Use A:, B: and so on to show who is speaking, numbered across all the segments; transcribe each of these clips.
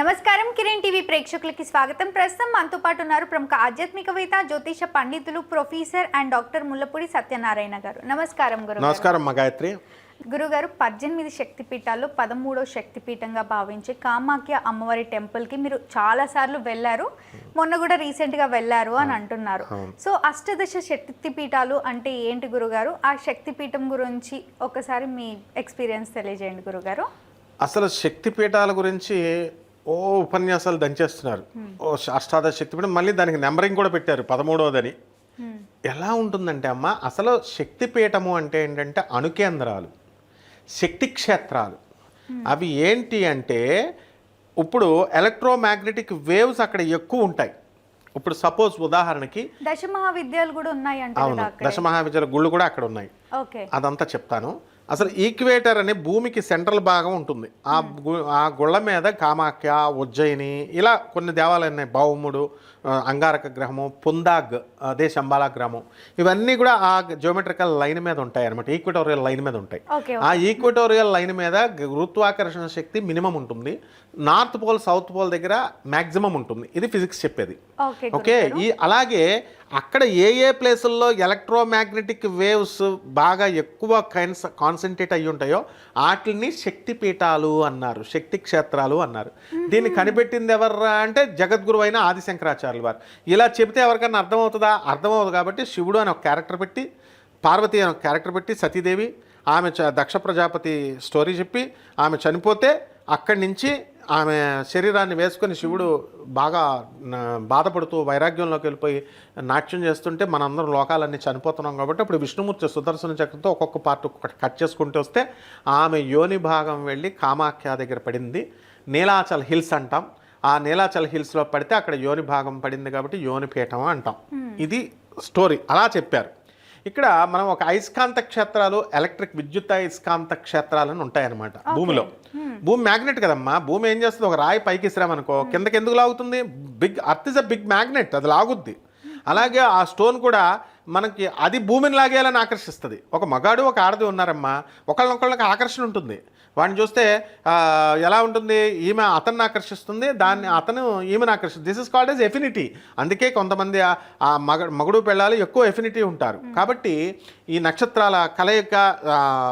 A: నమస్కారం కిరణ్ టీవీ ప్రేక్షకులకి స్వాగతం. ప్రస్తుతం మనతో పాటు ఉన్నారు ప్రముఖ ఆధ్యాత్మికవేత్త జ్యోతిష పండితులు professor and doctor Mullapudi Satyanarayana garu. నమస్కారం గురు
B: నమస్కారం అమ్మ గాయత్రి.
A: గురుగారు పద్దెనిమిది శక్తిపీఠాల్లో పదమూడో శక్తిపీఠంగా భావించే కామాఖ్య అమ్మవారి టెంపుల్కి మీరు చాలా సార్లు వెళ్ళారు. మొన్న కూడా రీసెంట్గా వెళ్ళారు అని అంటున్నారు. సో అష్టదశ శక్తిపీఠాలు అంటే ఏంటి గురుగారు? ఆ శక్తిపీఠం గురించి ఒకసారి మీ ఎక్స్పీరియన్స్ తెలియజేయండి గురుగారు.
B: అసలు శక్తిపీఠాల గురించి ఓ ఉపన్యాసాలు దంచేస్తున్నారు. ఓ అష్టాదశ శక్తిపీఠం మళ్ళీ దానికి నెంబరింగ్ కూడా పెట్టారు పదమూడవదని. ఎలా ఉంటుందంటే అమ్మ అసలు శక్తిపీఠము అంటే ఏంటంటే అణుకేంద్రాలు శక్తి క్షేత్రాలు. అవి ఏంటి అంటే ఇప్పుడు ఎలక్ట్రోమాగ్నెటిక్ వేవ్స్ అక్కడ ఎక్కువ ఉంటాయి. ఇప్పుడు సపోజ్ ఉదాహరణకి
A: దశ మహావిద్యాలు కూడా ఉన్నాయి అంటే
B: అవును దశ మహావిద్యాలయ గుళ్ళు కూడా అక్కడ ఉన్నాయి.
A: ఓకే.
B: అదంతా చెప్తాను. అసలు ఈక్వేటర్ అనే భూమికి సెంట్రల్ భాగం ఉంటుంది. ఆ గు- ఆ గుళ్ళ మీద కామాఖ్య ఉజ్జయిని ఇలా కొన్ని దేవాలయాలు ఉన్నాయి భౌముడు అంగారక గ్రహము పుందాగ్ అదే శంబాలా గ్రహం ఇవన్నీ కూడా ఆ జియోమెట్రికల్ లైన్ మీద ఉంటాయి అనమాట ఈక్వటోరియల్ లైన్ మీద ఉంటాయి. ఆ ఈక్వటోరియల్ లైన్ మీద గురుత్వాకర్షణ శక్తి మినిమం ఉంటుంది. నార్త్ పోల్ సౌత్ పోల్ దగ్గర మ్యాక్సిమం ఉంటుంది. ఇది ఫిజిక్స్ చెప్పేది.
A: ఓకే
B: ఈ అలాగే అక్కడ ఏ ఏ ప్లేసుల్లో ఎలక్ట్రోమాగ్నెటిక్ వేవ్స్ బాగా ఎక్కువ కైన్స్ కాన్సన్ట్రేట్ అయ్యి ఉంటాయో వాటిని శక్తి పీఠాలు అన్నారు. శక్తి క్షేత్రాలు అన్నారు. దీన్ని కనిపెట్టింది ఎవర్రా అంటే జగద్గురు అయిన ఆదిశంకరాచార్యులు వారు. ఇలా చెబితే ఎవరికైనా అర్థమవుతుందా? అర్థమవుతుంది కాబట్టి శివుడు అని ఒక క్యారెక్టర్ పెట్టి పార్వతి అని ఒక క్యారెక్టర్ పెట్టి సతీదేవి ఆమె దక్ష ప్రజాపతి స్టోరీ చెప్పి ఆమె చనిపోతే అక్కడి నుంచి ఆమె శరీరాన్ని వేసుకొని శివుడు బాగా బాధపడుతూ వైరాగ్యంలోకి వెళ్ళిపోయి నాట్యం చేస్తుంటే మనందరం లోకాలన్నీ చనిపోతున్నాం కాబట్టి అప్పుడు విష్ణుమూర్తి సుదర్శన చక్రంతో ఒక్కొక్క పార్ట్ ఒక్కొక్కటి కట్ చేసుకుంటూ వస్తే ఆమె యోని భాగం వెళ్ళి కామాఖ్య దగ్గర పడింది. నీలాచల్ హిల్స్ అంటాం. ఆ నీలాచల్ హిల్స్లో పడితే అక్కడ యోని భాగం పడింది కాబట్టి యోని పీఠం అంటాం. ఇది స్టోరీ. అలా చెప్పారు. ఇక్కడ మనం ఒక అయస్కాంత క్షేత్రాలు ఎలక్ట్రిక్ విద్యుత్ అయస్కాంత క్షేత్రాలను ఉంటాయన్నమాట. భూమిలో. భూమి మ్యాగ్నెట్ కదమ్మా. భూమి ఏం చేస్తుంది? ఒక రాయి పైకి ఇసిరామనుకో కిందకి ఎందుకు లాగుతుంది? Big earth is a big magnet అది లాగుద్ది. అలాగే ఆ స్టోన్ కూడా మనకి అది భూమిని లాగేయాలని ఆకర్షిస్తుంది. ఒక మగాడు ఒక ఆడది ఉన్నారమ్మా. ఒకళ్ళనొకళ్ళకి ఆకర్షణ ఉంటుంది. వాడిని చూస్తే ఎలా ఉంటుంది? ఈమె అతన్ని ఆకర్షిస్తుంది దాన్ని అతను ఈమెను ఆకర్షిస్తుంది this is called as affinity అందుకే కొంతమంది ఆ- మగ మగుడు పెళ్ళాలు ఎక్కువ ఎఫినిటీ ఉంటారు. కాబట్టి ఈ నక్షత్రాల కలయిక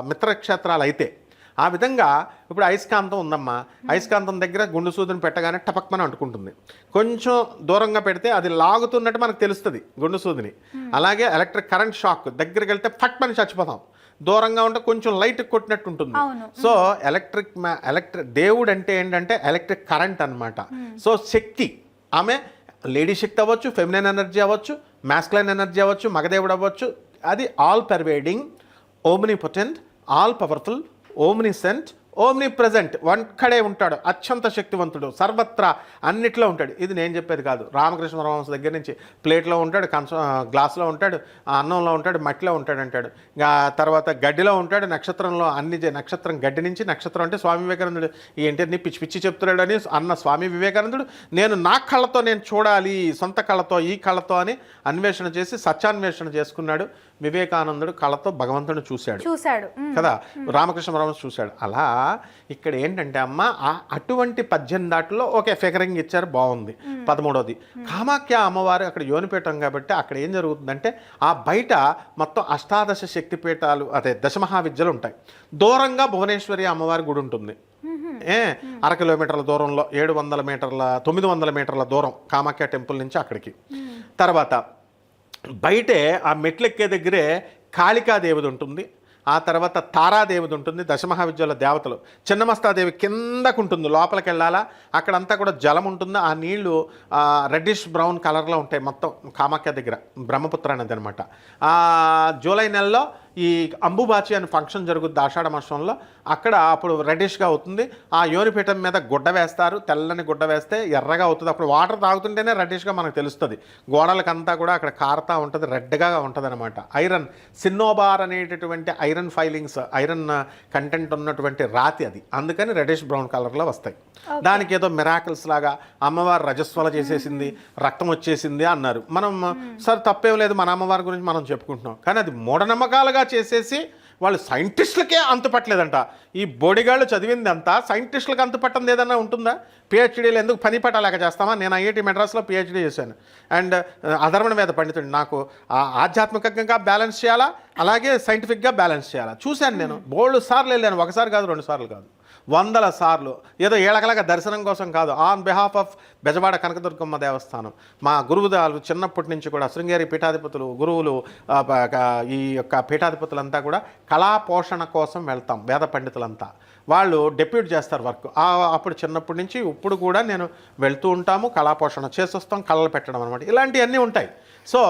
B: మిత్రక్షేత్రాలు అయితే ఆ విధంగా ఇప్పుడు అయస్కాంతం ఉందమ్మా. అయస్కాంతం దగ్గర గుండు సూదిని పెట్టగానే టపక్మని అంటుకుంటుంది. కొంచెం దూరంగా పెడితే అది లాగుతున్నట్టు మనకు తెలుస్తుంది గుండు సూదిని. అలాగే ఎలక్ట్రిక్ కరెంట్ షాక్ దగ్గరికి వెళ్తే ఫట్మని చచ్చిపోతాం. దూరంగా ఉంటే కొంచెం లైట్ కొట్టినట్టు ఉంటుంది. సో ఎలక్ట్రిక్ ఎలక్ట్రిక్ దేవుడు అంటే ఏంటంటే ఎలక్ట్రిక్ కరెంట్ అన్నమాట. సో శక్తి. ఆమె లేడీ శక్తి అవ్వచ్చు ఫెమినైన్ ఎనర్జీ అవ్వచ్చు మాస్కులైన్ ఎనర్జీ అవ్వచ్చు మగదేవుడు అవ్వచ్చు. అది all pervading omnipotent all powerful omniscient omnipresent ఒక్కడే ఉంటాడు అత్యంత శక్తివంతుడు సర్వత్రా అన్నిట్లో ఉంటాడు. ఇది నేను చెప్పేది కాదు. రామకృష్ణ పరమహంస దగ్గర నుంచి ప్లేట్లో ఉంటాడు కంచ గ్లాసులో ఉంటాడు అన్నంలో ఉంటాడు మట్టిలో ఉంటాడు అంటాడు. ఇంకా తర్వాత గడ్డిలో ఉంటాడు నక్షత్రంలో అన్ని నక్షత్రం గడ్డి నుంచి నక్షత్రం అంటే స్వామి వివేకానందుడు. ఏంటి పిచ్చి పిచ్చి చెప్తున్నాడు అని అన్న స్వామి వివేకానందుడు. నేను నా కళ్ళతో నేను చూడాలి సొంత కళ్ళతో ఈ కళ్ళతో అని అన్వేషణ చేసి సత్యాన్వేషణ చేసుకున్నాడు. వివేకానందుడు కళ్ళతో భగవంతుడు చూశాడు.
A: చూశాడు.
B: కదా? రామకృష్ణ పరమహంస చూశాడు. అలా ఇక్కడ ఏంటంటే అమ్మ ఆ అటువంటి పద్దెనిమిది దాటిలో ఓకే ఫిగరింగ్ ఇచ్చారు బాగుంది. పదమూడోది. కామాఖ్య అమ్మవారు అక్కడ యోనిపీఠం కాబట్టి అక్కడ ఏం జరుగుతుందంటే ఆ బయట మొత్తం అష్టాదశ శక్తిపీఠాలు అదే దశమహావిద్యలు ఉంటాయి. దూరంగా భువనేశ్వరి అమ్మవారి గుడి ఉంటుంది. ఏ? అర కిలోమీటర్ల దూరంలో ఏడు వందల మీటర్ల తొమ్మిది వందల మీటర్ల దూరం కామాఖ్య టెంపుల్ నుంచి అక్కడికి. తర్వాత బయటే ఆ మెట్లెక్కే దగ్గరే కాళికాదేవిది ఉంటుంది. ఆ తర్వాత తారాదేవిది ఉంటుంది దశమహావిద్యాల దేవతలు. చిన్నమస్తాదేవి కిందకు ఉంటుంది లోపలికి వెళ్ళాలా అక్కడంతా కూడా జలం ఉంటుంది? ఆ నీళ్ళు రెడ్డిష్ బ్రౌన్ కలర్లో ఉంటాయి మొత్తం కామాఖ్య దగ్గర బ్రహ్మపుత్ర అనేది అనమాట. జూలై నెలలో ఈ అంబుబాచి అనే ఫంక్షన్ జరుగుద్ది ఆషాఢ మాసంలో అక్కడ అప్పుడు రెడ్డిష్గా అవుతుంది. ఆ యోనిపీఠం మీద గుడ్డ వేస్తారు తెల్లని గుడ్డ వేస్తే ఎర్రగా అవుతుంది. అప్పుడు వాటర్ తాగుతుంటేనే రెడ్డిష్గా మనకు తెలుస్తుంది. గోడలకంతా కూడా అక్కడ కారుతా ఉంటుంది రెడ్గా ఉంటుంది అనమాట ఐరన్ సిన్నోబార్ అనేటటువంటి ఐరన్ ఫైలింగ్స్ ఐరన్ కంటెంట్ ఉన్నటువంటి రాతి అది. అందుకని రెడ్డిష్ బ్రౌన్ కలర్లో వస్తాయి. దానికి ఏదో మిరాకిల్స్ లాగా అమ్మవారు రజస్వల చేసేసింది రక్తం వచ్చేసింది అన్నారు. మనం సార్ తప్పేం లేదు మన అమ్మవారి గురించి మనం చెప్పుకుంటున్నాం. కానీ అది మూఢనమ్మకాలుగా చేసేసి వాళ్ళు సైంటిస్టులకే అంతుపట్టలేదంట. ఈ బోడిగాళ్ళు చదివింది అంతా సైంటిస్టులకు అంతుపట్టంది ఏదన్నా ఉంటుందా? పిహెచ్డీలు ఎందుకు పని పట్టలేక చేస్తామా? నేను ఐఐటి మెడ్రాస్లో పిహెచ్డీ చేశాను. అండ్ అధర్మణ మీద పండితుడు నాకు ఆ ఆధ్యాత్మికంగా బ్యాలెన్స్ చేయాలా? అలాగే సైంటిఫిక్గా బ్యాలెన్స్ చేయాలా? చూశాను నేను. బోల్డ్ సార్లు వెళ్ళాను. ఒకసారి కాదు రెండు సార్లు కాదు. వందల సార్లు. ఏదో ఏళ్ళకలాగా దర్శనం కోసం కాదు on behalf of Bezawada Kanakadurgamma Devasthanam. మా గురువుదాలు చిన్నప్పటి నుంచి కూడా శృంగేరి పీఠాధిపతులు గురువులు ఈ యొక్క పీఠాధిపతులంతా కూడా కళా పోషణ కోసం వెళ్తాం వేద పండితులంతా. వాళ్ళు డెప్యూట్ చేస్తారు వర్క్. అప్పుడు చిన్నప్పటి నుంచి ఇప్పుడు కూడా నేను వెళ్తూ ఉంటాము కళా పోషణ చేసొస్తాం కళలు పెట్టడం అనమాట ఇలాంటివన్నీ ఉంటాయి. సో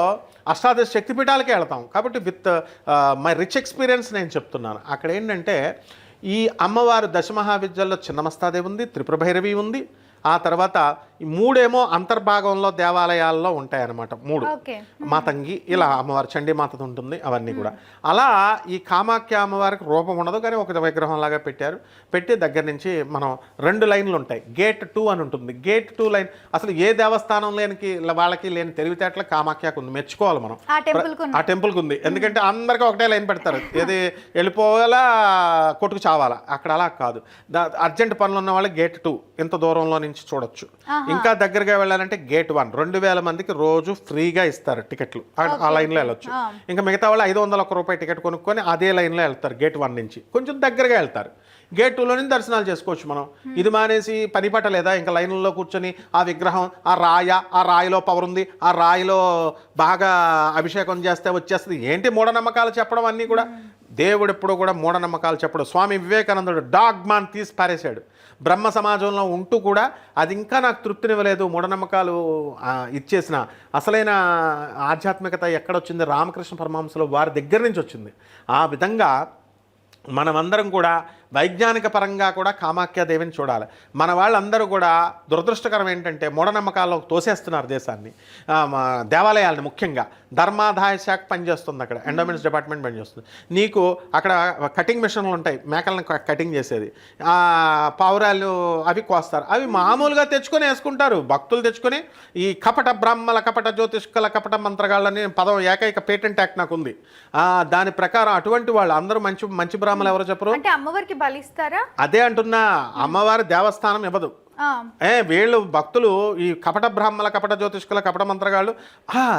B: అష్టాదశ శక్తిపీఠాలకే వెళ్తాం. కాబట్టి విత్ మై రిచ్ ఎక్స్పీరియన్స్ నేను చెప్తున్నాను. అక్కడ ఏంటంటే ఈ అమ్మవారు దశమహావిద్యల్లో చిన్నమస్తాదేవి ఉంది త్రిపుర భైరవి ఉంది. ఆ తర్వాత మూడేమో అంతర్భాగంలో దేవాలయాల్లో ఉంటాయన్నమాట. మూడు. మాతంగి ఇలా అమ్మవారు చండీ మాతది ఉంటుంది అవన్నీ కూడా. అలా ఈ కామాఖ్య అమ్మవారికి రూపం ఉండదు కానీ ఒక విగ్రహం లాగా పెట్టారు. పెట్టి దగ్గర నుంచి మనం రెండు లైన్లు ఉంటాయి. గేట్ టూ అని ఉంటుంది. గేట్ టూ లైన్ అసలు ఏ దేవస్థానం లేనికి వాళ్ళకి లేని తెలివితేటలు కామాఖ్యకు ఉంది. మెచ్చుకోవాలి మనం.
A: ఆ టెంపుల్కి
B: ఉంది. ఎందుకంటే అందరికీ ఒకటే లైన్ పెడతారు. ఏది వెళ్ళిపోవాలా కొట్టుకు చావాలా. అక్కడ అలా కాదు అర్జెంట్ పనులు ఉన్న వాళ్ళు గేట్ టూ. ఇంత దూరంలో నుంచి చూడొచ్చు. ఇంకా దగ్గరగా వెళ్ళాలంటే గేట్ వన్. రెండు వేల మందికి రోజు ఫ్రీగా ఇస్తారు టికెట్లు. ఆ- లైన్లో వెళ్ళొచ్చు. ఇంకా మిగతా వాళ్ళు ఐదు వందల ఒక రూపాయి టికెట్ కొనుక్కొని అదే లైన్లో వెళ్తారు గేట్ వన్ నుంచి. కొంచెం దగ్గరగా వెళ్తారు. గేట్ టూలోని దర్శనాలు చేసుకోవచ్చు మనం. ఇది మానేసి పని పట్టలేదా ఇంకా లైన్లో కూర్చొని ఆ విగ్రహం ఆ రాయ ఆ రాయిలో పవర్ ఉంది ఆ రాయిలో బాగా అభిషేకం చేస్తే వచ్చేస్తుంది. ఏంటి మూఢనమ్మకాలు చెప్పడం అన్నీ కూడా? దేవుడు ఎప్పుడూ కూడా మూఢనమ్మకాలు చెప్పడు. స్వామి వివేకానందుడు డాగ్మాన్ తీసి పారేశాడు. బ్రహ్మ సమాజంలో ఉంటూ కూడా అది ఇంకా నాకు తృప్తినివ్వలేదు మూఢనమ్మకాలు ఇచ్చేసిన. అసలైన ఆధ్యాత్మికత ఎక్కడొచ్చింది? రామకృష్ణ పరమహంసలో వారి దగ్గర నుంచి వచ్చింది. ఆ విధంగా మనమందరం కూడా వైజ్ఞానిక పరంగా కూడా కామాఖ్యాదేవిని చూడాలి. మన వాళ్ళందరూ కూడా దురదృష్టకరం ఏంటంటే మూఢనమ్మకాల్లో తోసేస్తున్నారు దేశాన్ని. దేవాలయాలని ముఖ్యంగా. ధర్మాదాయ శాఖ పనిచేస్తుంది అక్కడ. ఎండోమెంట్స్ డిపార్ట్మెంట్ పనిచేస్తుంది. నీకు అక్కడ కటింగ్ మిషన్లు ఉంటాయి. మేకలను కటింగ్ చేసేది. పావురాలు అవి కోస్తారు. అవి మామూలుగా తెచ్చుకొని వేసుకుంటారు. భక్తులు తెచ్చుకొని ఈ కపట బ్రహ్మల కపట జ్యోతిష్కల కపట మంత్రగాళ్ళని పదం ఏకైక పేటెంట్ యాక్ట్ నాకు ఉంది. దాని ప్రకారం అటువంటి వాళ్ళు అందరూ మంచి మంచి బ్రాహ్మలు ఎవరో చెప్పరు.
A: అంటే అమ్మవారికి బలిస్తారా?
B: అదే అంటున్నా అమ్మవారి దేవస్థానం ఇవ్వదు. ఏ వీళ్ళు భక్తులు ఈ కపట బ్రాహ్మల కపట జ్యోతిష్కుల కపట మంత్రగాళ్ళు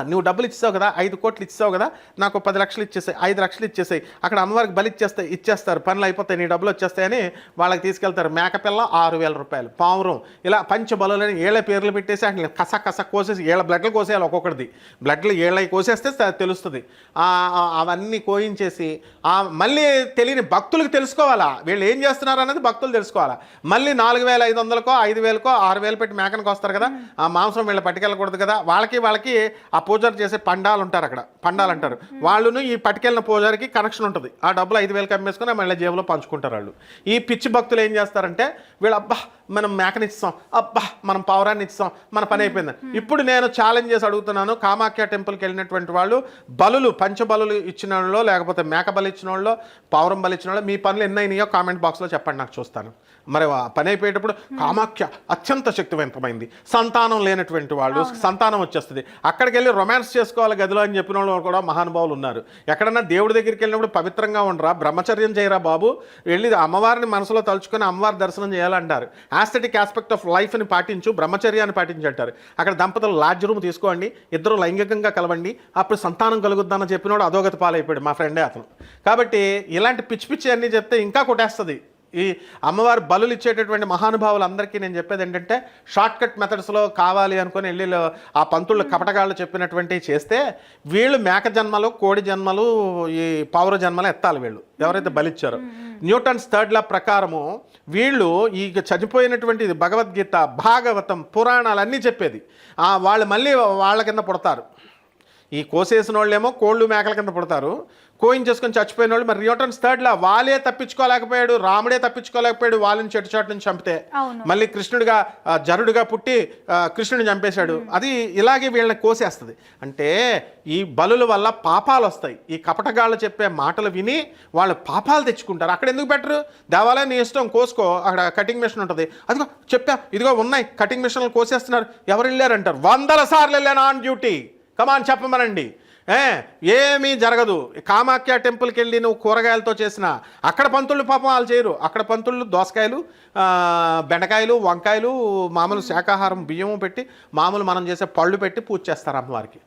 B: నువ్వు డబ్బులు ఇచ్చావు కదా ఐదు కోట్లు ఇచ్చావు కదా నాకు పది లక్షలు ఇచ్చేసాయి ఐదు లక్షలు ఇచ్చేసాయి అక్కడ అమ్మవారికి బలి ఇచ్చేస్తాయి ఇచ్చేస్తారు పనులు అయిపోతాయి నీ డబ్బులు వచ్చేస్తాయని వాళ్ళకి తీసుకెళ్తారు. మేకపిల్ల ఆరు వేల రూపాయలు పావురం ఇలా పంచబలని ఏళ్ళ పేర్లు పెట్టేసి అట్లా కస కస కోసేసి ఏళ్ళ బ్లడ్లు కోసేయాలి ఒక్కొక్కటిది బ్లడ్లు ఏళ్ళవి కోసేస్తే తెలుస్తుంది. అవన్నీ కోయించేసి మళ్ళీ తెలియని భక్తులకు తెలుసుకోవాలా? వీళ్ళు ఏం చేస్తున్నారు అనేది భక్తులు తెలుసుకోవాలా? మళ్ళీ నాలుగు వేల ఐదు వందలకో ఐదు వేలకో ఆరు వేలు పెట్టి మేకనికి వస్తారు కదా ఆ మాంసం వీళ్ళు పట్టుకెళ్ళకూడదు కదా. వాళ్ళకి వాళ్ళకి ఆ పూజారు చేసే పండాలు ఉంటారు అక్కడ పండాలు అంటారు. వాళ్ళును ఈ పట్టుకెళ్ళిన పూజారికి కనెక్షన్ ఉంటుంది. ఆ డబ్బులు ఐదు వేలకు అమ్మేసుకుని మళ్ళీ జేబులో పంచుకుంటారు వాళ్ళు. ఈ పిచ్చి భక్తులు ఏం చేస్తారంటే వీళ్ళు అబ్బా మనం మేకనిస్తాం అబ్బా మనం పావురాన్ని ఇస్తాం మన పని అయిపోయింది. ఇప్పుడు నేను ఛాలెంజ్ చేసి అడుగుతున్నాను. కామాఖ్య టెంపుల్కి వెళ్ళినటువంటి వాళ్ళు బలులు పంచబలులు ఇచ్చిన వాళ్ళలో లేకపోతే మేక బలి ఇచ్చిన వాళ్ళు పావురం బలి ఇచ్చిన వాళ్ళు మీ పనులు ఎన్ని అయినాయో కామెంట్ బాక్స్లో చెప్పండి నాకు చూస్తాను. మరి పని అయిపోయేటప్పుడు కామాఖ్య అత్యంత శక్తివంతమైంది. సంతానం లేనటువంటి వాళ్ళు సంతానం వచ్చేస్తుంది. అక్కడికి వెళ్ళి రొమాన్స్ చేసుకోవాలి గదిలో అని చెప్పిన వాళ్ళు కూడా మహానుభావులు ఉన్నారు. ఎక్కడన్నా దేవుడి దగ్గరికి వెళ్ళినప్పుడు పవిత్రంగా ఉండరా? బ్రహ్మచర్యం చేయరా బాబు? వెళ్ళి అమ్మవారిని మనసులో తలుచుకొని అమ్మవారి దర్శనం చేయాలంటారు. ఆస్థెటిక్ ఆస్పెక్ట్ ఆఫ్ లైఫ్ని పాటించు బ్రహ్మచర్యాన్ని పాటించు అంటారు. అక్కడ దంపతులు లాడ్జ్ రూమ్ తీసుకోండి ఇద్దరు లైంగికంగా కలవండి అప్పుడు సంతానం కలుగుద్దని చెప్పినోడు అధోగతి పాలైపోయాడు మా ఫ్రెండే అతను. కాబట్టి ఇలాంటి పిచ్చి పిచ్చి అన్నీ చెప్తే ఇంకా కొట్టేస్తుంది. ఈ అమ్మవారు బలులు ఇచ్చేటటువంటి మహానుభావులందరికీ నేను చెప్పేది ఏంటంటే షార్ట్ కట్ మెథడ్స్లో కావాలి అనుకుని వెళ్ళి ఆ పంతుళ్ళు కపటగాళ్ళు చెప్పినటువంటివి చేస్తే వీళ్ళు మేక జన్మలు కోడి జన్మలు ఈ పౌర జన్మలు ఎత్తాలి వీళ్ళు. ఎవరైతే బలిచ్చారో. న్యూటన్స్ థర్డ్ లా ప్రకారము వీళ్ళు ఈ చనిపోయినటువంటి ఇది భగవద్గీత భాగవతం పురాణాలు అన్నీ చెప్పేది. ఆ, వాళ్ళు మళ్ళీ వాళ్ళ కింద పుడతారు. ఈ కోసేసిన వాళ్ళేమో కోళ్ళు మేకల కింద పుడతారు. కోయించేసుకొని చచ్చిపోయిన వాళ్ళు మరి న్యూటన్స్ థర్డ్లా వాళ్ళే తప్పించుకోలేకపోయాడు రాముడే తప్పించుకోలేకపోయాడు వాళ్ళని చెట్టు చాటు నుంచి చంపితే. మళ్ళీ కృష్ణుడిగా జరుడుగా పుట్టి కృష్ణుడిని చంపేశాడు. అది ఇలాగే వీళ్ళని కోసేస్తుంది. అంటే ఈ బలుల వల్ల పాపాలు వస్తాయి. ఈ కపటగాళ్ళు చెప్పే మాటలు విని వాళ్ళు పాపాలు తెచ్చుకుంటారు. అక్కడ ఎందుకు పెట్టరు? దేవాలయం నీ ఇష్టం కోసుకో. అక్కడ కటింగ్ మిషన్ ఉంటుంది. అదిగో చెప్పా ఇదిగో ఉన్నాయి. కటింగ్ మిషన్లు కోసేస్తున్నారు. ఎవరు వెళ్ళారంటారు? వందల సార్లు వెళ్ళాను ఆన్ డ్యూటీ కమాన్ చెప్పమనండి. ఏమీ జరగదు. కామాఖ్య టెంపుల్కి వెళ్ళి నువ్వు కూరగాయలతో చేసిన అక్కడ పంతులు పాపం వాళ్ళు చేయరు. అక్కడ పంతులు దోసకాయలు బెండకాయలు వంకాయలు మామూలు శాకాహారం బియ్యం పెట్టి మామూలు మనం చేసే పళ్ళు పెట్టి పూజ చేస్తారు అమ్మవారికి.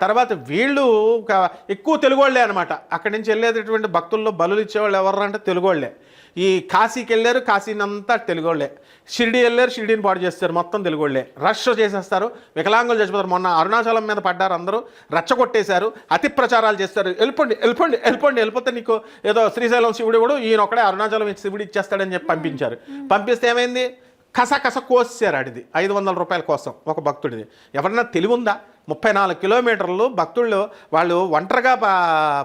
B: తర్వాత వీళ్ళు ఒక ఎక్కువ తెలుగోళ్ళే అనమాట అక్కడి నుంచి వెళ్ళేటటువంటి భక్తుల్లో బలులు ఇచ్చేవాళ్ళు ఎవరు అంటే తెలుగోళ్ళే. ఈ కాశీకి వెళ్ళారు కాశీనంతా తెలుగోళ్ళే. షిరిడి వెళ్ళారు షిరిడిని పాటు చేస్తారు మొత్తం తెలుగోళ్ళే. రష్ చేసేస్తారు. వికలాంగులు చచ్చిపోతారు. మొన్న అరుణాచలం మీద పడ్డారు అందరూ. చేశారు అతి ప్రచారాలు చేస్తారు. వెళ్ళిపోండి వెళ్ళిపోండి వెళ్ళిపోండి వెళ్ళిపోతే నీకు ఏదో శ్రీశైలం శివుడు కూడా ఈయన ఒకడే అరుణాచలం శివుడు ఇచ్చేస్తాడని చెప్పి పంపించారు. పంపిస్తే ఏమైంది? కస కస కోసారు ఆడిది. ఐదు వందల రూపాయల కోసం ఒక భక్తుడిది. ఎవరన్నా తెలివి ఉందా ముప్పై నాలుగు కిలోమీటర్లు భక్తుళ్ళు వాళ్ళు ఒంటరిగా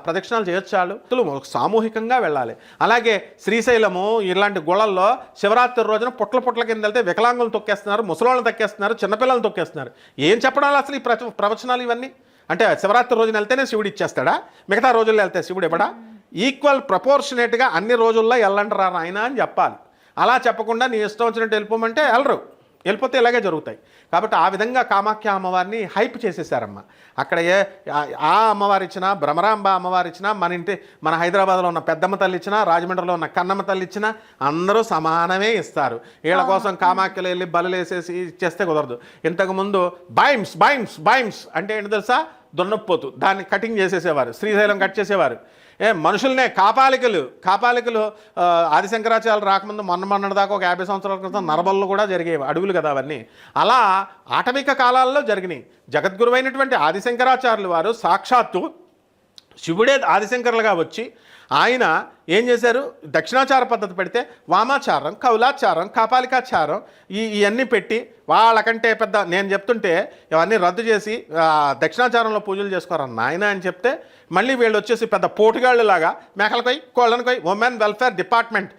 B: ప్రదక్షిణాలు చేయొచ్చు వాళ్ళు? భక్తులు సామూహికంగా వెళ్ళాలి. అలాగే శ్రీశైలము ఇలాంటి గుళల్లో శివరాత్రి రోజున పుట్ల పుట్ల కింద వెళ్తే వికలాంగులు తొక్కేస్తున్నారు ముసలోళ్ళని తొక్కేస్తున్నారు చిన్నపిల్లలు తొక్కేస్తున్నారు. ఏం చెప్పడాలి అసలు ఈ ప్రచ ప్రవచనాలు ఇవన్నీ? అంటే శివరాత్రి రోజున వెళ్తేనే శివుడు ఇచ్చేస్తాడా? మిగతా రోజుల్లో వెళ్తే శివుడు ఇవ్వడా? ఈక్వల్ ప్రపోర్షనేట్గా అన్ని రోజుల్లో వెళ్ళంటారా ఆయన అని చెప్పాలి. అలా చెప్పకుండా నీ ఇష్టం వచ్చినట్టు వెళ్ళిపోమంటే వెళ్ళరు. వెళ్ళిపోతే ఇలాగే జరుగుతాయి. కాబట్టి ఆ విధంగా కామాఖ్య అమ్మవారిని హైప్ చేసేసారమ్మ. అక్కడ ఏ ఆ- అమ్మవారు ఇచ్చినా భ్రమరాంబ అమ్మవారు ఇచ్చినా మన ఇంటి మన హైదరాబాద్లో ఉన్న పెద్దమ్మ తల్లి ఇచ్చినా రాజమండ్రిలో ఉన్న కన్నమ్మ తల్లి ఇచ్చినా అందరూ సమానమే ఇస్తారు. వీళ్ళ కోసం కామాఖ్యలు వెళ్ళి బలులు వేసేసి ఇచ్చేస్తే కుదరదు. ఇంతకుముందు బైమ్స్ బైమ్స్ బైమ్స్ అంటే ఏంటి తెలుసా? దున్నపోతు. దాన్ని కటింగ్ చేసేసేవారు. శ్రీశైలం కట్ చేసేవారు. ఏ మనుషులనే కాపాలికలు కాపాలికలు ఆది ఆదిశంకరాచార్యులు రాకముందు మొన్న మొన్నటి దాకా ఒక యాభై సంవత్సరాల క్రితం నరబళ్ళు కూడా జరిగేవి అడవులు కదా అవన్నీ. అలా ఆటవిక కాలాల్లో జరిగినాయి. జగద్గురువైనటువంటి ఆదిశంకరాచార్యులు వారు సాక్షాత్తు శివుడే ఆదిశంకరులుగా వచ్చి ఆయన ఏం చేశారు? దక్షిణాచార పద్ధతి పెడితే వామాచారం కౌలాచారం కాపాలికాచారం ఈ ఇవన్నీ పెట్టి వాళ్ళకంటే పెద్ద నేను చెప్తుంటే ఇవన్నీ రద్దు చేసి దక్షిణాచారంలో పూజలు చేసుకోరని నాయన అని చెప్తే మళ్ళీ వీళ్ళు వచ్చేసి పెద్ద పోటుగాళ్ళు లాగా మేకలకొయ్ women welfare department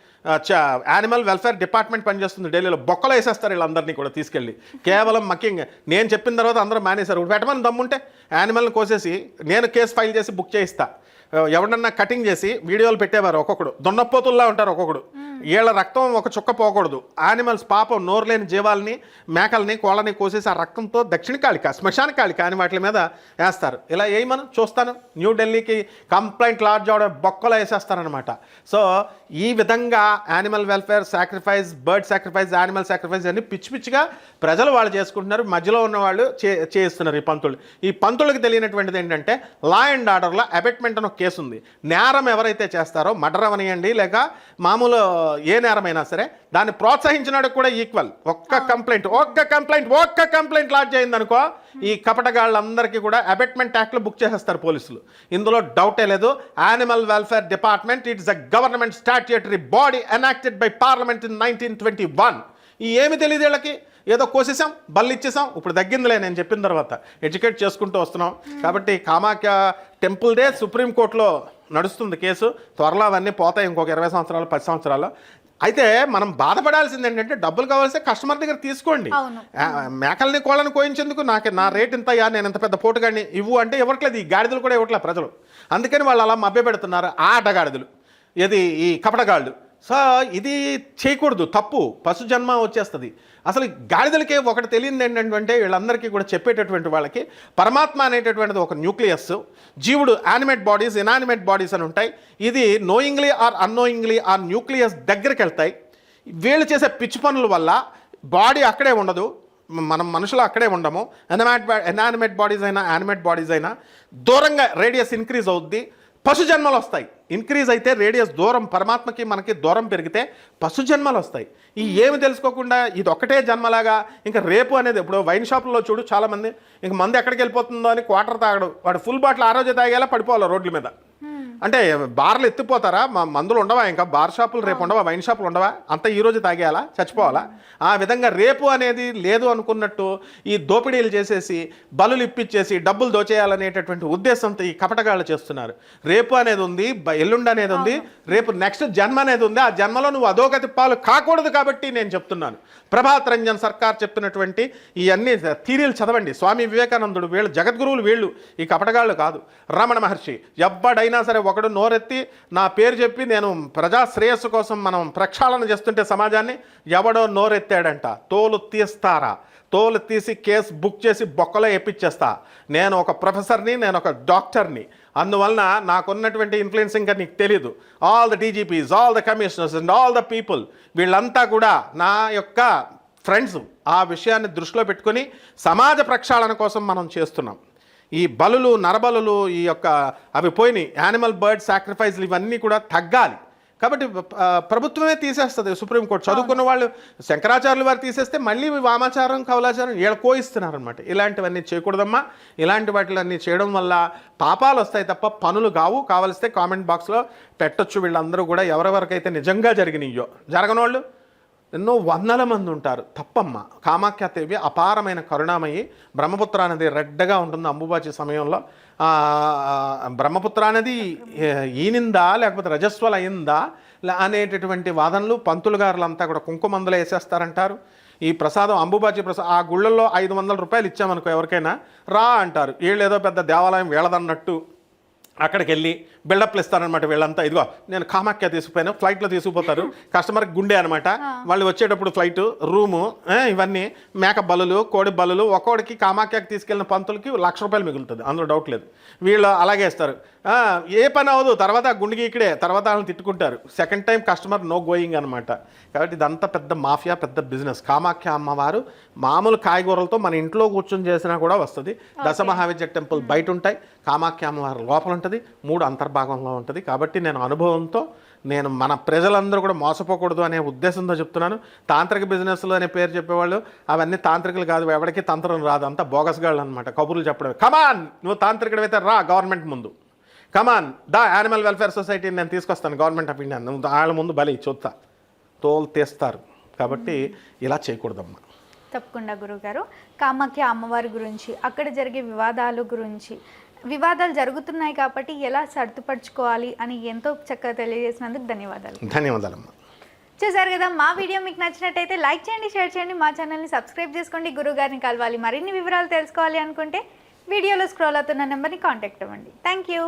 B: animal welfare department పనిచేస్తుంది ఢిల్లీలో. బొక్కలు వేసేస్తారు వీళ్ళందరినీ కూడా తీసుకెళ్ళి. కేవలం మకింగ్ నేను చెప్పిన తర్వాత అందరూ మానేశారు. పెట్టమని దమ్ముంటే యానిమల్ని కోసేసి నేను కేసు ఫైల్ చేసి బుక్ చేయిస్తా. ఎవడన్నా కటింగ్ చేసి వీడియోలు పెట్టేవారు ఒక్కొక్కడు. దున్నపోతుల్లా ఉంటారు ఒక్కొక్కడు. వీళ్ళ రక్తం ఒక చుక్క పోకూడదు. యానిమల్స్ పాపం నోర్లేని జీవాలని మేకల్ని కోళ్ళని కోసేసి ఆ రక్తంతో దక్షిణ కాళిక శ్మశాన కాళిక అని వాటి మీద వేస్తారు. ఇలా మనం చూస్తాను? న్యూఢిల్లీకి కంప్లైంట్ లాడ్జ్ అవడం బొక్కలో వేసేస్తారనమాట సో ఈ విధంగా animal welfare sacrifice bird sacrifice animal sacrifice అన్ని పిచ్చి పిచ్చిగా ప్రజలు వాళ్ళు చేసుకుంటున్నారు. మధ్యలో ఉన్న వాళ్ళు చే చేస్తున్నారు ఈ పంతులు. ఈ పంతులకు తెలియనటువంటిది ఏంటంటే లా అండ్ ఆర్డర్లో అబెట్మెంట్ అని ఒక కేసు ఉంది నేరం ఎవరైతే చేస్తారో మర్డర్ అవనియండి లేక మామూలు ఏ నేరమైనా సరే దాన్ని ప్రోత్సహించినాడు కూడా ఈక్వల్ ఒక్క కంప్లైంట్ ఒక్క కంప్లైంట్ ఒక్క కంప్లైంట్ లాడ్జ్ అయింది అనుకో ఈ కపటగాళ్ళందరికీ కూడా అబెట్మెంట్ యాక్ట్లో బుక్ చేసేస్తారు పోలీసులు. ఇందులో డౌటే లేదు. Animal welfare department it's a government statutory body enacted by parliament in nineteen twenty one ఈ ఏమి తెలియదు వీళ్ళకి? ఏదో కోసేసాం బల్లు ఇచ్చేసాం ఇప్పుడు తగ్గిందిలే నేను చెప్పిన తర్వాత. ఎడ్యుకేట్ చేసుకుంటూ వస్తున్నాం. కాబట్టి కామాఖ్య టెంపుల్ డే సుప్రీంకోర్టులో నడుస్తుంది కేసు. త్వరలో అవన్నీ పోతాయి ఇంకొక ఇరవై సంవత్సరాలు పది సంవత్సరాలు. అయితే మనం బాధపడాల్సింది ఏంటంటే డబ్బులు కావాల్సి కస్టమర్ దగ్గర తీసుకోండి. మేకల్ని కోళ్ళని కోయించేందుకు నాకు నా రేట్ ఇంతయ్యా నేను ఇంత పెద్ద పోటుగాడిని ఇవ్వు అంటే ఇవ్వట్లేదు. ఈ గాడిదలు కూడా ఇవ్వట్లేదు ప్రజలు. అందుకని వాళ్ళు అలా మభ్య పెడుతున్నారు ఆ అడ్డగాడిదలు. ఇది ఈ కపటగాళ్ళు. సో ఇది చేయకూడదు తప్పు పశు జన్మ వచ్చేస్తుంది. అసలు గాడిదలకే ఒకటి తెలియదు ఏంటంటే వీళ్ళందరికీ కూడా చెప్పేటటువంటి వాళ్ళకి పరమాత్మ అనేటటువంటిది ఒక న్యూక్లియస్ జీవుడు యానిమేట్ బాడీస్ ఇనానిమేట్ బాడీస్ అని ఉంటాయి. ఇది నోయింగ్లీ ఆర్ అన్నోయింగ్లీ ఆ న్యూక్లియస్ దగ్గరికి వెళ్తాయి. వీళ్ళు చేసే పిచ్చి పనుల వల్ల బాడీ అక్కడే ఉండదు మనం మనుషులు అక్కడే ఉండము. ఎనామేట్ ఎనానిమేట్ బాడీస్ అయినా యానిమేట్ బాడీస్ అయినా దూరంగా రేడియస్ ఇంక్రీజ్ అవుద్ది. పశు జన్మలు వస్తాయి ఇంక్రీజ్ అయితే రేడియస్ దూరం పరమాత్మకి మనకి దూరం పెరిగితే పశు జన్మలు వస్తాయి ఈ ఏమి తెలుసుకోకుండా ఇది ఒకటే జన్మలాగా ఇంకా రేపు అనేది ఇప్పుడు వైన్ షాపుల్లో చూడు చాలామంది ఇంక మంది ఎక్కడికి వెళ్ళిపోతుందో అని క్వార్టర్ తాగడు. వాడు ఫుల్ బాటిల్ ఆ రోజే తాగేలా పడిపోవాలి రోడ్ల మీద. అంటే బార్లు ఎత్తిపోతారా? మా మందులు ఉండవా ఇంకా? బార్ షాపులు రేపు ఉండవా? వైన్ షాపులు ఉండవా? అంతా ఈ రోజు తాగేయాలా? చచ్చిపోవాలా? ఆ విధంగా రేపు అనేది లేదు అనుకున్నట్టు ఈ దోపిడీలు చేసేసి బలులు ఇప్పించేసి డబ్బులు దోచేయాలనేటటువంటి ఉద్దేశంతో ఈ కపటగాళ్ళు చేస్తున్నారు. రేపు అనేది ఉంది ఎల్లుండి అనేది ఉంది రేపు నెక్స్ట్ జన్మ అనేది ఉంది. ఆ జన్మలో నువ్వు అధోగతి పాలు కాకూడదు కాబట్టి నేను చెప్తున్నాను. ప్రభాత్ రంజన్ సర్కార్ చెప్పినటువంటి ఈ అన్ని థీరీలు చదవండి. స్వామి వివేకానందుడు వీళ్ళు జగద్గురువులు వీళ్ళు ఈ కపటగాళ్ళు కాదు. రమణ మహర్షి ఎవ్వడైనా సరే ఒకడు నోరెత్తి నా పేరు చెప్పి నేను ప్రజా శ్రేయస్సు కోసం మనం ప్రక్షాళన చేస్తుంటే సమాజాన్ని ఎవడో నోరెత్తాడంట. తోలు తీస్తారా? తోలు తీసి కేసు బుక్ చేసి బొక్కలో ఎప్పించేస్తా నేను ఒక ప్రొఫెసర్ని నేను ఒక డాక్టర్ని. అందువలన నాకున్నటువంటి ఇన్ఫ్లుయెన్స్ ఇంకా నీకు తెలియదు all the DGPs all the commissioners and all the people వీళ్ళంతా కూడా నా యొక్క ఫ్రెండ్స్ ఆ విషయాన్ని దృష్టిలో పెట్టుకొని సమాజ ప్రక్షాళన కోసం మనం చేస్తున్నాం. ఈ బలులు నరబలులు ఈ యొక్క అవి పోయినాయి. యానిమల్ బర్డ్ సాక్రిఫైస్లు ఇవన్నీ కూడా తగ్గాలి. కాబట్టి ప్రభుత్వమే తీసేస్తుంది సుప్రీంకోర్టు చదువుకున్న వాళ్ళు శంకరాచార్యులు వారు తీసేస్తే మళ్ళీ వామాచారం కౌలాచారం వీళ్ళ కోయిస్తున్నారు అనమాట ఇలాంటివన్నీ చేయకూడదమ్మా. ఇలాంటి వాటిలన్నీ చేయడం వల్ల పాపాలు వస్తాయి తప్ప పనులు కావు. కావలిస్తే కామెంట్ బాక్స్లో పెట్టొచ్చు. వీళ్ళందరూ కూడా ఎవరెవరికైతే నిజంగా జరిగినాయో. జరగనోళ్ళు ఎన్నో వందల మంది ఉంటారు. తప్పమ్మ. కామాఖ్యాదేవి అపారమైన కరుణామయి బ్రహ్మపుత్ర నది రెడ్డగా ఉంటుంది అంబుబాచి సమయంలో. బ్రహ్మపుత్ర నది ఈనిందా లేకపోతే రజస్వల అయిందా లే- అనేటటువంటి వాదనలు పంతులు గారులంతా కూడా కుంకుమందులు వేసేస్తారంటారు. ఈ ప్రసాదం అంబుబాచి ప్రసాదం ఆ గుళ్ళల్లో ఐదు వందల రూపాయలు ఇచ్చామనుకో ఎవరికైనా రా అంటారు. వీళ్ళు ఏదో పెద్ద దేవాలయం వీళ్ళదన్నట్టు. అక్కడికి వెళ్ళి బిల్డప్లు ఇస్తారనమాట వీళ్ళంతా. ఇదిగో నేను కామాఖ్య తీసుకుపోయాను ఫ్లైట్లో తీసుకుపోతారు. కస్టమర్కి గుండె అనమాట వాళ్ళు వచ్చేటప్పుడు ఫ్లైట్ రూము ఇవన్నీ మేక బలులు కోడి బలులు ఒక్కోడికి కామాఖ్యకి తీసుకెళ్ళిన పంతులకి లక్ష రూపాయలు మిగులుతుంది. అందులో డౌట్ లేదు. వీళ్ళు అలాగే ఇస్తారు ఏ పని అవ్వదు. తర్వాత గుండెకి ఇక్కడే తర్వాత వాళ్ళని తిట్టుకుంటారు. Second time customer no going అనమాట కాబట్టి ఇదంతా పెద్ద మాఫియా పెద్ద బిజినెస్. కామాఖ్య అమ్మవారు మామూలు కాయగూరలతో మన ఇంట్లో కూర్చొని చేసినా కూడా వస్తుంది. దశ మహావిద్య టెంపుల్ బయట ఉంటాయి కామాఖ్య అమ్మవారు లోపల ఉంటుంది మూడు అంతర్భాగంలో ఉంటుంది. కాబట్టి నేను అనుభవంతో నేను మన ప్రజలందరూ కూడా మోసపోకూడదు అనే ఉద్దేశంతో చెప్తున్నాను. తాంత్రిక బిజినెస్లు అనే పేరు చెప్పేవాళ్ళు అవన్నీ తాంత్రికులు కాదు ఎవరికి తంత్రం రాదు. అంతా బోగస్గాళ్ళు అనమాట కబుర్లు చెప్పడం కమాన్ నువ్వు తాంత్రికుడు అయితే రా గవర్నమెంట్ ముందు. కమాన్ దా యానిమల్ వెల్ఫేర్ సొసైటీని నేను తీసుకొస్తాను గవర్నమెంట్ ఆఫ్ ఇండియా వాళ్ళ ముందు బలి చూస్తా తోలు తీస్తారు. కాబట్టి ఇలా చేయకూడదమ్మా.
A: తప్పకుండా గురుగారు. కామాఖ్య అమ్మవారి గురించి అక్కడ జరిగే వివాదాల గురించి వివాదాలు జరుగుతున్నాయి కాబట్టి ఎలా సర్దుపరచుకోవాలి అని ఎంతో చక్కగా తెలియజేసినందుకు ధన్యవాదాలు.
B: ధన్యవాదాలమ్మా.
A: చూసారు కదా మా వీడియో మీకు నచ్చినట్టయితే లైక్ చేయండి షేర్ చేయండి మా ఛానల్ని సబ్స్క్రైబ్ చేసుకోండి. గురువు గారిని కలవాలి మరిన్ని వివరాలు తెలుసుకోవాలి అనుకుంటే వీడియోలో స్క్రోల్ అవుతున్న నెంబర్ని కాంటాక్ట్ అవ్వండి. Thank you.